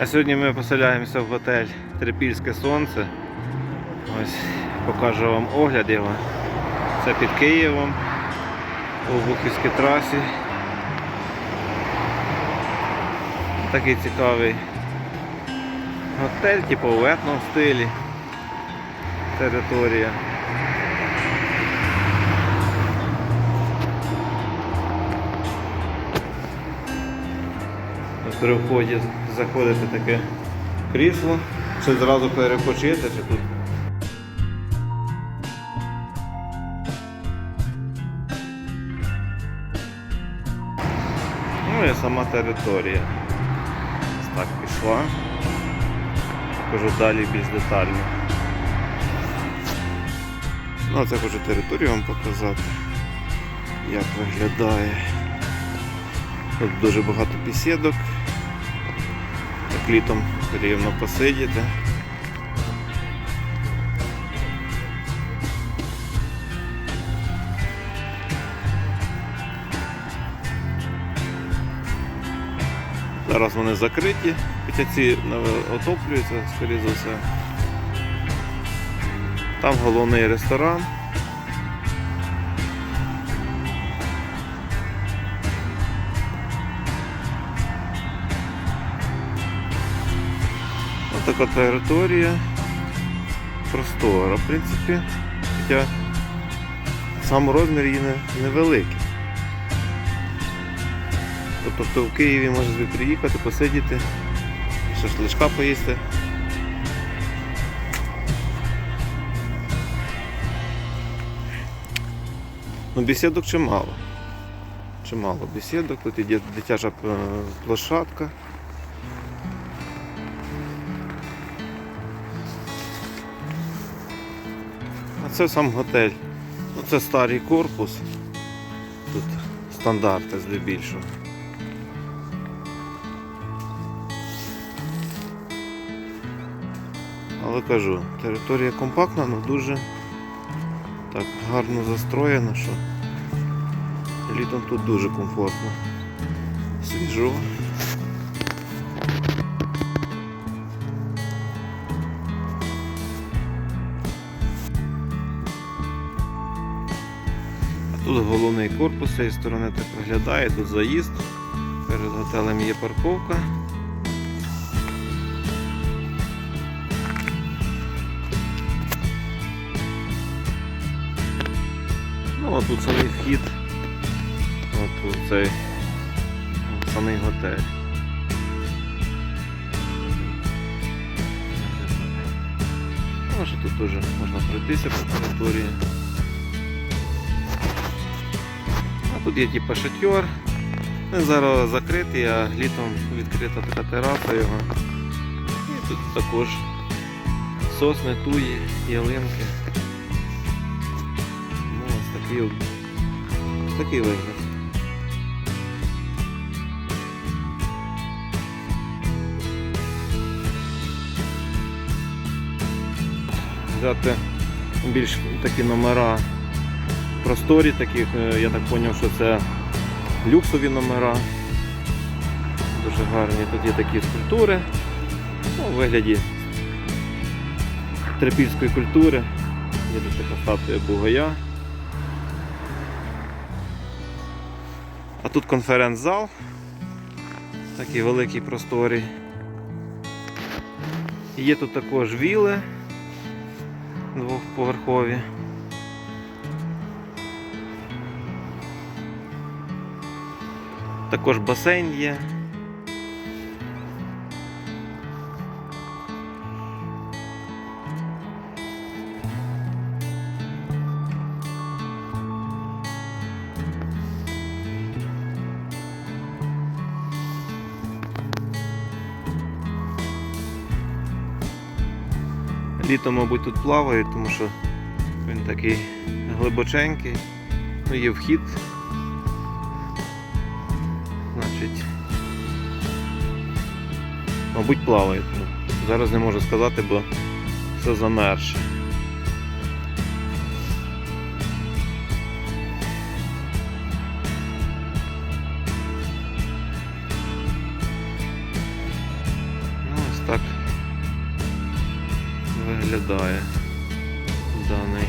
А сьогодні ми поселяємося в готель Трипільське Сонце. Ось покажу вам огляд його. Це під Києвом у Бухівській трасі. Такий цікавий готель, типу в етному стилі. Територія. При вході заходите таке крісло, чи зразу перепочити, чи тут. Ну і сама територія. Так пішла. Покажу далі більш детально. Ну, це хочу територію вам показати, як виглядає. Тут дуже багато пісідок. Літом рівно посидіти. Зараз вони закриті, хоча ці отоплюються, скоріше за все. Там головний ресторан. Така територія. Простора, в принципі. Хоча сам розмір її не- невеликий. Тобто хто в Києві може собі приїхати, посидіти, шашличка поїсти. Ну, бесідок чимало. Чимало бесідок, тут іде дитяча е, площадка. А це сам готель. Ну, це старий корпус. Тут стандарти здебільшого. Але кажу, територія компактна, але дуже так гарно застроєна, що літом тут дуже комфортно. Свіжо. Тут головний корпус з цієї сторони так виглядає, тут заїзд. Перед готелем є парковка. Ну, а тут самий вхід. От тут цей самий готель. Ну, що тут теж можна пройтися по території. Тут є типу. Він зараз закритий, а літом відкрита така тераса його. І тут також сосни, туї, ялинки. Ну, ось такий, такий вигляд. Взяти більш такі номера просторі, таких, е, я так зрозумів, що це люксові номера. Дуже гарні. Тут є такі скульптури. Ну, у вигляді трипільської культури. Є тут така статуя Бугая. А тут конференц-зал. Такий великий просторий. Є тут також віли двохповерхові. Також басейн є. Літом, мабуть, тут плавають, тому що він такий глибоченький. Ну, є вхід. Значить, мабуть, плавають. Зараз не можу сказати, бо все замерше. Ну, так виглядає даний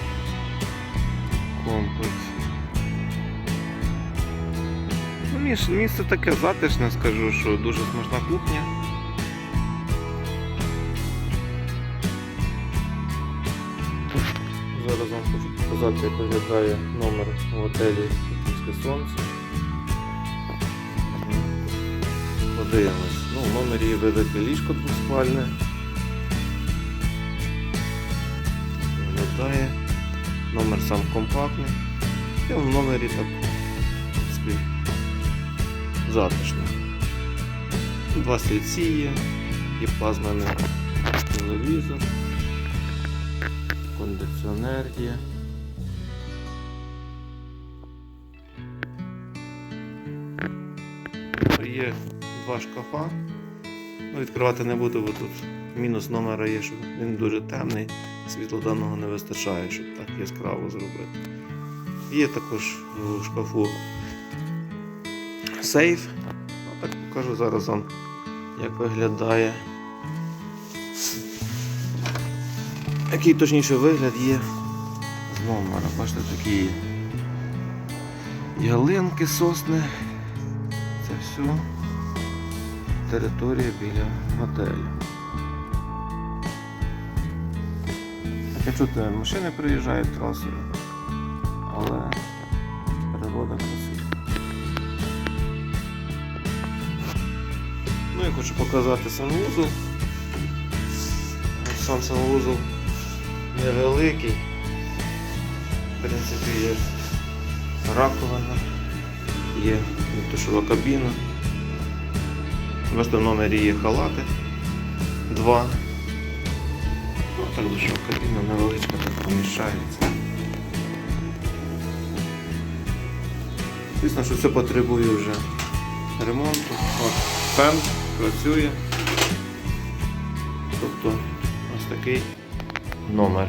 комплекс. Міс- місце таке затишне, скажу, що дуже смачна кухня. Зараз вам хочу показати, як виглядає номер в готелі Київське Сонце. Подивимось. Ну, в номері є велике ліжко двоспальне. Виглядає. Номер сам компактний. І в номері так собі затишно. Два стільці є, є плазмений телевізор, кондиціонер є. Є два шкафа. Ну, відкривати не буду, бо тут мінус номера є, що він дуже темний, світло даного не вистачає, щоб так яскраво зробити. Є також у шкафу сейф. Ну, так покажу зараз вам, як виглядає. Який точніше вигляд є з номера. Бачите, такі ялинки, сосни. Це все територія біля готелю. Таке чути, машини приїжджають трасою, але хочу показати санвузол. Сам санвузол невеликий. В принципі, є раковина, є душова кабіна. В номері є халати. Два. Ну, так душова кабіна невеличка, так поміщається. Звісно, що це потребує вже ремонту. От, фен працює. Тобто ось такий номер.